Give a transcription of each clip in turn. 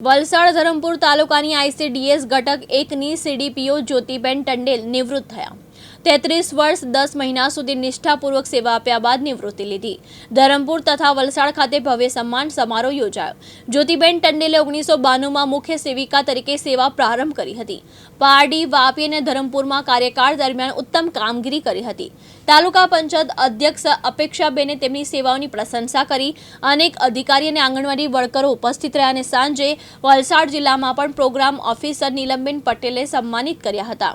વલસાડ ધરમપુર તાલુકાની આઈસીડીએસ ઘટક એકની સીડીપીઓ જ્યોતિબેન ટંડેલ નિવૃત્ત થયા. તેત્રીસ વર્ષ દસ મહિના સુધી નિષ્ઠાપૂર્વક સેવા આપ્યા બાદ નિવૃત્તિ લીધી. ધરમપુર તથા વલસાડ ખાતે ભવ્ય સન્માન સમારોહ યોજાયો. જ્યોતિબેન ટંડેલે ઓગણીસો બાણુંમાં મુખ્ય સેવિકા તરીકે સેવા પ્રારંભ કરી હતી. પારડી, વાપી અને ધરમપુરમાં કાર્યકાળ દરમિયાન ઉત્તમ કામગીરી કરી હતી. તાલુકા પંચાયત અધ્યક્ષ અપેક્ષાબેને તેમની સેવાઓની પ્રશંસા કરી. અનેક અધિકારી અને આંગણવાડી વર્કરો ઉપસ્થિત રહ્યા અને સાંજે વલસાડ જિલ્લામાં પણ પ્રોગ્રામ ઓફિસર નીલમબેન પટેલે સન્માનિત કર્યા હતા.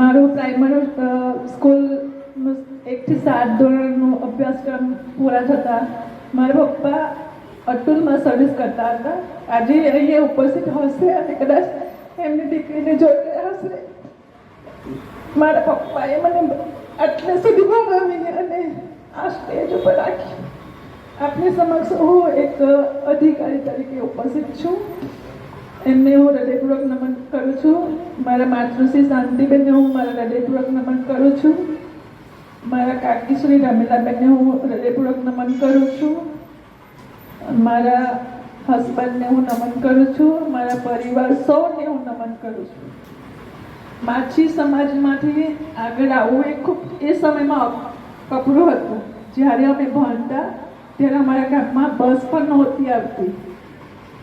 મારું પ્રાઇમરી સ્કૂલ એકથી સાત ધોરણનો અભ્યાસક્રમ પૂરા થતા. મારા પપ્પા અતુલમાં સર્વિસ કરતા હતા. આજે અહીંયા ઉપસ્થિત હશે અને કદાચ એમની દીકરીને જોઈ હશે. મારા પપ્પાએ મને આટલે સુધી ભણાવીને અને આ સ્ટેજ ઉપર રાખી. આપની સમક્ષ હું એક અધિકારી તરીકે ઉપસ્થિત છું. એમને હું હૃદયપૂર્વક નમન કરું છું. મારા માતૃશ્રી શાંતિબેનને હું મારા હૃદયપૂર્વક નમન કરું છું. મારા કાકીશ્રી રમીલાબેનને હું હૃદયપૂર્વક નમન કરું છું. મારા હસબન્ડને હું નમન કરું છું. મારા પરિવાર સૌને હું નમન કરું છું. માછી સમાજમાંથી આગળ આવવું એ ખૂબ, એ સમયમાં કપરું હતું. જ્યારે અમે ભણતા, ત્યારે અમારા ગામમાં બસ પણ નહોતી આવતી.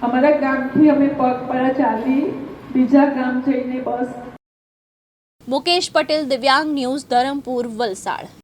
અમારા ગામથી અમે પગપાળા ચાલી બીજા ગામ જઈને બસ મુકેશ પટેલ, દિવ્યાંગ ન્યૂઝ, ધરમપુર, વલસાડ.